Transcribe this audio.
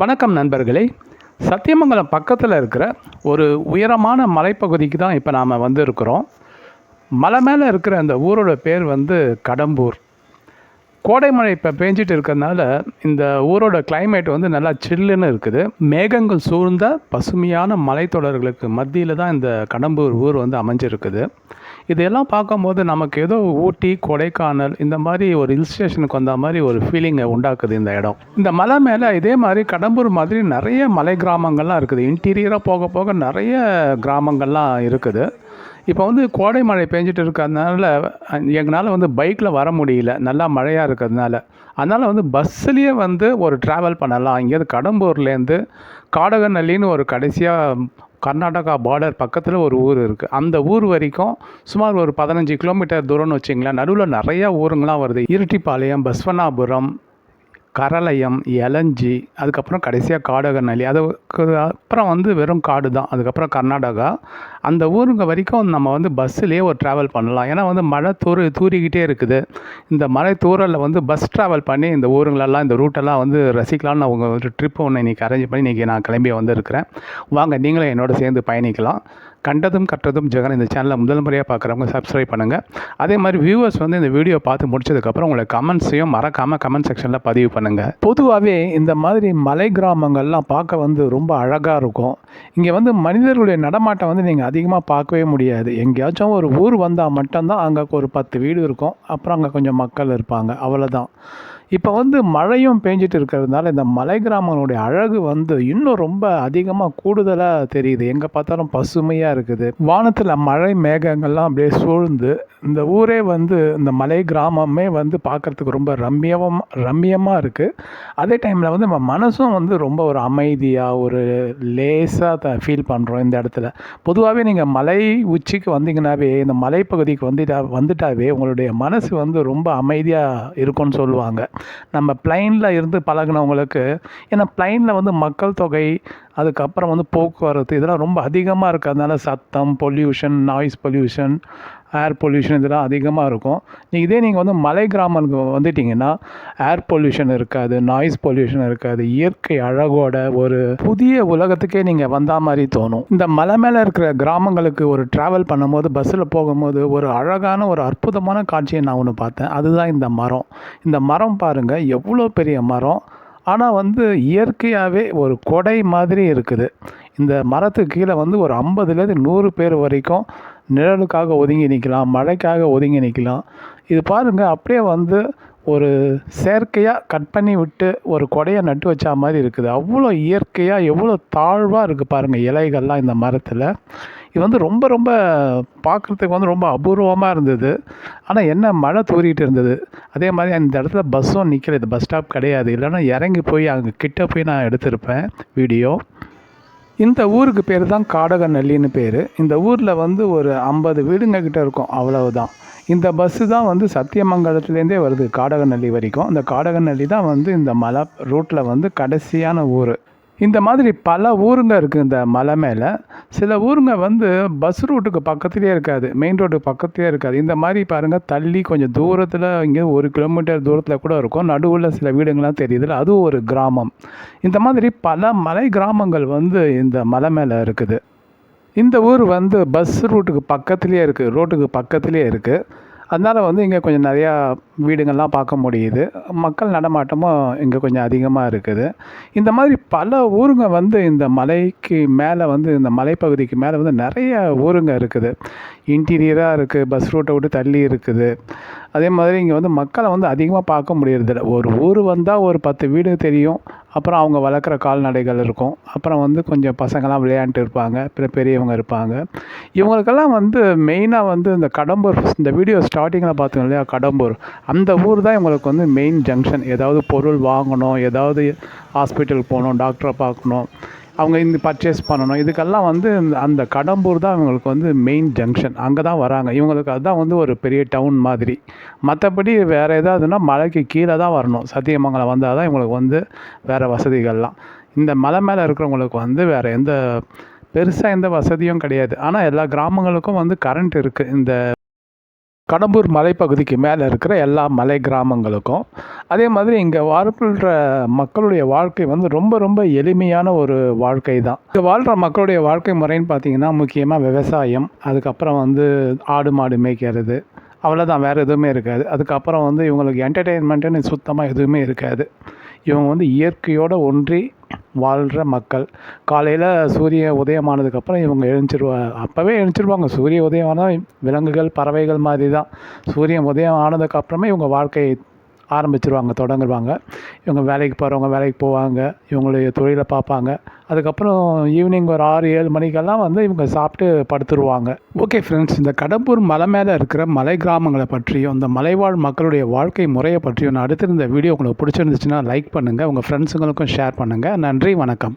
வணக்கம் நண்பர்களே. சத்தியமங்கலம் பக்கத்தில் இருக்கிற ஒரு உயரமான மலைப்பகுதிக்கு தான் இப்போ நாம் வந்து இருக்கிறோம் மலை மேலே இருக்கிற அந்த ஊரோட பேர் வந்து கடம்பூர். கோடை மழை இப்போ பேஞ்சிட்டு இருக்கிறதுனால இந்த ஊரோட கிளைமேட் வந்து நல்லா சில்லுன்னு இருக்குது. மேகங்கள் சூழ்ந்த பசுமையான மலைத்தொடர்களுக்கு மத்தியில் தான் இந்த கடம்பூர் ஊர் வந்து அமைஞ்சிருக்குது. இதெல்லாம் பார்க்கும்போது நமக்கு ஏதோ ஊட்டி கொடைக்கானல் இந்த மாதிரி ஒரு ஹில் ஸ்டேஷனுக்கு வந்த மாதிரி ஒரு ஃபீலிங்கை உண்டாக்குது இந்த இடம். இந்த மலை மேலே இதே மாதிரி கடம்பூர் மாதிரி நிறைய மலை கிராமங்கள்லாம் இருக்குது. இன்டீரியராக போக போக நிறைய கிராமங்கள்லாம் இருக்குது. இப்போ வந்து கோடை மழை பெஞ்சிட்டு இருக்கிறதுனால எங்களால் வந்து பைக்கில் வர முடியல. நல்லா மழையாக இருக்கிறதுனால. அதனால் வந்து பஸ்ஸுலேயே வந்து ஒரு ட்ராவல் பண்ணலாம். இங்கேருந்து கடம்பூர்லேருந்து காடகநல்லின்னு ஒரு கடைசியாக கர்நாடகா பார்டர் பக்கத்தில் ஒரு ஊர் இருக்குது அந்த ஊர் வரைக்கும் சுமார் ஒரு பதினஞ்சு கிலோமீட்டர் தூரம்னு வச்சிங்களேன் நடுவில் நிறையா ஊருங்களாம் வருது. இருட்டிப்பாளையம் பஸ்வனாபுரம் கரளையம் எலஞ்சி அதுக்கப்புறம் கடைசியாக காடகநல்லி அதுக்கு அப்புறம் வந்து வெறும் காடு தான். அதுக்கப்புறம் கர்நாடகா. அந்த ஊருங்க வரைக்கும் நம்ம வந்து பஸ்ஸுலேயே ஒரு ட்ராவல் பண்ணலாம். ஏன்னா வந்து மழை தூறு தூறிக்கிட்டே இருக்குது. இந்த மழை தூரலில் வந்து பஸ் ட்ராவல் பண்ணி இந்த ஊருங்களெல்லாம் இந்த ரூட்டெல்லாம் வந்து ரசிக்கலாம்னு அவங்க ஒரு ட்ரிப் ஒன்று இன்றைக்கி அரேஞ்ச் பண்ணி இன்றைக்கி நான் கிளம்பி வந்திருக்கிறேன். வாங்க நீங்களும் என்னோட சேர்ந்து பயணிக்கலாம். கண்டதும் கற்றதும் ஜெகன் இந்த சேனலை முதல் முறையாக பார்க்குறவங்க சப்ஸ்கிரைப் பண்ணுங்கள் அதே மாதிரி வியூவர்ஸ் வந்து இந்த வீடியோ பார்த்து முடிச்சதுக்கப்புறம் உங்களை கமெண்ட்ஸையும் மறக்காமல் கமெண்ட் செக்ஷனில் பதிவு பண்ணுங்கள் பொதுவாகவே இந்த மாதிரி மலை கிராமங்கள்லாம் பார்க்க வந்து ரொம்ப அழகாக இருக்கும். இங்கே வந்து மனிதர்களுடைய நடமாட்டம் வந்து நீங்கள் அதிகமாக பார்க்கவே முடியாது. எங்கேயாச்சும் ஒரு ஊர் வந்தால் மட்டும்தான் அங்கே ஒரு பத்து வீடு இருக்கும். அப்புறம் அங்கே கொஞ்சம் மக்கள் இருப்பாங்க. அவ்வளோதான் இப்போ வந்து மழையும் பெஞ்சிட்டு இருக்கிறதுனால இந்த மலை கிராமங்களுடைய அழகு வந்து இன்னும் ரொம்ப அதிகமாக கூடுதலாக தெரியுது. எங்கே பார்த்தாலும் பசுமையாக இருக்குது. வானத்தில் மழை மேகங்கள்லாம் அப்படியே சூழ்ந்து இந்த ஊரே வந்து இந்த மலை கிராமமே வந்து பார்க்குறதுக்கு ரொம்ப ரம்மியமாக ரம்மியமாக இருக்குது அதே டைமில் வந்து நம்ம மனசும் வந்து ரொம்ப ஒரு அமைதியாக ஒரு லேசாக ஃபீல் பண்ணுறோம் இந்த இடத்துல. பொதுவாகவே நீங்கள் மலை உச்சிக்கு வந்தீங்கன்னாவே இந்த மலைப்பகுதிக்கு வந்துட்டா வந்துட்டாவே உங்களுடைய மனசு வந்து ரொம்ப அமைதியாக இருக்கும்னு சொல்லுவாங்க. நம்ம பிளைனில் இருந்து பழகினவங்களுக்கு ஏன்னா பிளைனில் வந்து மக்கள் தொகை அதுக்கப்புறம் வந்து போக்குவரத்து இதெல்லாம் ரொம்ப அதிகமாக இருக்கிறதுனால சத்தம் pollution noise pollution air pollution இதெல்லாம் அதிகமாக இருக்கும். நீங்கள் இதே நீங்கள் வந்து மலை கிராமங்களுக்கு வந்துட்டிங்கன்னா ஏர் பொல்யூஷன் இருக்காது நாய்ஸ் பொல்யூஷன் இருக்காது இயற்கை அழகோட ஒரு புதிய உலகத்துக்கே நீங்கள் வந்தா மாதிரி தோணும். இந்த மலை மேலே இருக்கிற கிராமங்களுக்கு ஒரு ட்ராவல் பண்ணும்போது பஸ்ஸில் போகும்போது ஒரு அழகான ஒரு அற்புதமான காட்சியை நான் ஒன்று பார்த்தேன். அதுதான் இந்த மரம். இந்த மரம் பாருங்கள் எவ்வளோ பெரிய மரம். ஆனால் வந்து இயற்கையாகவே ஒரு கொடை மாதிரி இருக்குது. இந்த மரத்துக்கு கீழே வந்து ஒரு ஐம்பதுலேருந்து நூறு பேர் வரைக்கும் நிழலுக்காக ஒதுங்கி நிற்கலாம் மழைக்காக ஒதுங்கி நிற்கலாம். இது பாருங்கள் அப்படியே வந்து ஒரு செயற்கையாக கட் பண்ணி விட்டு ஒரு கொடையை நட்டு வச்சா மாதிரி இருக்குது. அவ்வளோ இயற்கையாக எவ்வளோ தாழ்வாக இருக்குது பாருங்கள் இலைகள்லாம் இந்த மரத்தில். இது வந்து ரொம்ப ரொம்ப பார்க்குறதுக்கு வந்து ரொம்ப அபூர்வமாக இருந்தது. ஆனால் என்ன மழை தூரிகிட்டு இருந்தது. அதே மாதிரி அந்த இடத்துல பஸ்ஸும் நிற்கல இது பஸ் ஸ்டாப் கிடையாது. இல்லைன்னா இறங்கி போய் அங்கே கிட்டே போய் நான் எடுத்திருப்பேன் வீடியோ. இந்த ஊருக்கு பேர் தான் காடகநல்லின்னு பேர். இந்த ஊரில் வந்து ஒரு ஐம்பது வீடுங்க கிட்ட இருக்கும் அவ்வளவுதான். இந்த பஸ்ஸு தான் வந்து சத்தியமங்கலத்துலேருந்தே வருது காடகநல்லி வரைக்கும். இந்த காடகநல்லி தான் வந்து இந்த மலை ரூட்டில் வந்து கடைசியான ஊர். இந்த மாதிரி பல ஊருங்க இருக்குது இந்த மலை மேலே. சில ஊருங்க வந்து பஸ் ரூட்டுக்கு பக்கத்துலேயே இருக்காது. மெயின் ரோட்டுக்கு பக்கத்துலேயே இருக்காது. இந்த மாதிரி பாருங்கள் தள்ளி கொஞ்சம் தூரத்தில் இங்கே ஒரு கிலோமீட்டர் தூரத்தில் கூட இருக்கும். நடுவில் சில வீடுங்கள்லாம் தெரியுதுல அதுவும் ஒரு கிராமம். இந்த மாதிரி பல மலை கிராமங்கள் வந்து இந்த மலை மேலே இருக்குது. இந்த ஊர் வந்து பஸ் ரூட்டுக்கு பக்கத்துலேயே இருக்குது ரோட்டுக்கு பக்கத்துலேயே இருக்குது அதனால் வந்து இங்கே கொஞ்சம் நிறையா வீடுங்கள்லாம் பார்க்க முடியுது. மக்கள் நடமாட்டமும் இங்கே கொஞ்சம் அதிகமாக இருக்குது. இந்த மாதிரி பல ஊருங்க வந்து இந்த மலைக்கு மேலே வந்து இந்த மலைப்பகுதிக்கு மேலே வந்து நிறைய ஊருங்க இருக்குது. இன்டீரியராக இருக்குது பஸ் ரூட்டை விட்டு தள்ளி இருக்குது. அதே மாதிரி இங்கே வந்து மக்களை வந்து அதிகமாக பார்க்க முடியறதில்ல. ஒரு ஊர் வந்தால் ஒரு பத்து வீடு தெரியும். அப்புறம் அவங்க வளர்க்குற கால்நடைகள் இருக்கும். அப்புறம் வந்து கொஞ்சம் பசங்கள்லாம் விளையாண்டுட்டு இருப்பாங்க. அப்புறம் பெரியவங்க இருப்பாங்க. இவங்களுக்கெல்லாம் வந்து மெயினாக வந்து இந்த கடம்பூர் இந்த வீடியோ ஸ்டார்டிங்கில் பார்த்தோம் இல்லையா? கடம்பூர். அந்த ஊர் தான் இவங்களுக்கு வந்து மெயின் ஜங்ஷன் ஏதாவது பொருள் வாங்கணும் ஏதாவது ஹாஸ்பிட்டல் போகணும் டாக்டரை பார்க்கணும். அவங்க இந்த பர்ச்சேஸ் பண்ணணும். இதுக்கெல்லாம் வந்து இந்த- அந்த கடம்பூர் தான் இவங்களுக்கு வந்து மெயின் ஜங்ஷன் அங்கே தான் வராங்க. இவங்களுக்கு அதுதான் வந்து ஒரு பெரிய டவுன் மாதிரி. மற்றபடி வேறு எதாவதுன்னா மலைக்கு கீழே தான் வரணும். சத்தியமங்கலம் வந்தால் தான் இவங்களுக்கு வந்து வேறு வசதிகள்லாம். இந்த மலை மேலே இருக்கிறவங்களுக்கு வந்து வேறு எந்த பெருசாக எந்த வசதியும் கிடையாது. ஆனால் எல்லா கிராமங்களுக்கும் வந்து கரண்ட் இருக்குது இந்த கடம்பூர் மலைப்பகுதிக்கு மேலே இருக்கிற எல்லா மலை கிராமங்களுக்கும். அதே மாதிரி இங்கே வாழ்கிற மக்களுடைய வாழ்க்கை வந்து ரொம்ப ரொம்ப எளிமையான ஒரு வாழ்க்கை தான். இங்கே வாழ்கிற மக்களுடைய வாழ்க்கை முறைன்னு பார்த்தீங்கன்னா முக்கியமாக விவசாயம் அதுக்கப்புறம் வந்து ஆடு மாடு மேய்க்கிறது அவ்வளோதான் வேறு எதுவுமே இருக்காது. அதுக்கப்புறம் வந்து இவங்களுக்கு என்டர்டெயின்மெண்ட்டுன்னு சுத்தமாக எதுவுமே இருக்காது. இவங்க வந்து இயற்கையோடு ஒன்றி வாழ்கிற மக்கள். காலையில் சூரிய உதயமானதுக்கப்புறம் இவங்க எழுந்திருவா அப்போவே எழுந்திருவாங்க. சூரிய உதயமானால் விலங்குகள் பறவைகள் மாதிரி தான் சூரியன் உதயம் ஆனதுக்கப்புறமே இவங்க வாழ்க்கை ஆரம்பிச்சிருவாங்க தொடங்குவாங்க. இவங்க வேலைக்கு போகிறவங்க வேலைக்கு போவாங்க இவங்களுடைய தொழிலை பார்ப்பாங்க. அதுக்கப்புறம் ஈவினிங் ஒரு ஆறு ஏழு மணிக்கெல்லாம் வந்து இவங்க சாப்பிட்டு படுத்துருவாங்க. ஓகே ஃப்ரெண்ட்ஸ் இந்த கடம்பூர் மலை மேலே இருக்கிற மலை கிராமங்களை பற்றியும் அந்த மலைவாழ் மக்களுடைய வாழ்க்கை முறையை பற்றியும் நான் அடுத்திருந்த வீடியோ உங்களுக்கு பிடிச்சிருந்துச்சுன்னா லைக் பண்ணுங்கள் உங்கள் ஃப்ரெண்ட்ஸுங்களுக்கும் ஷேர் பண்ணுங்கள் நன்றி வணக்கம்.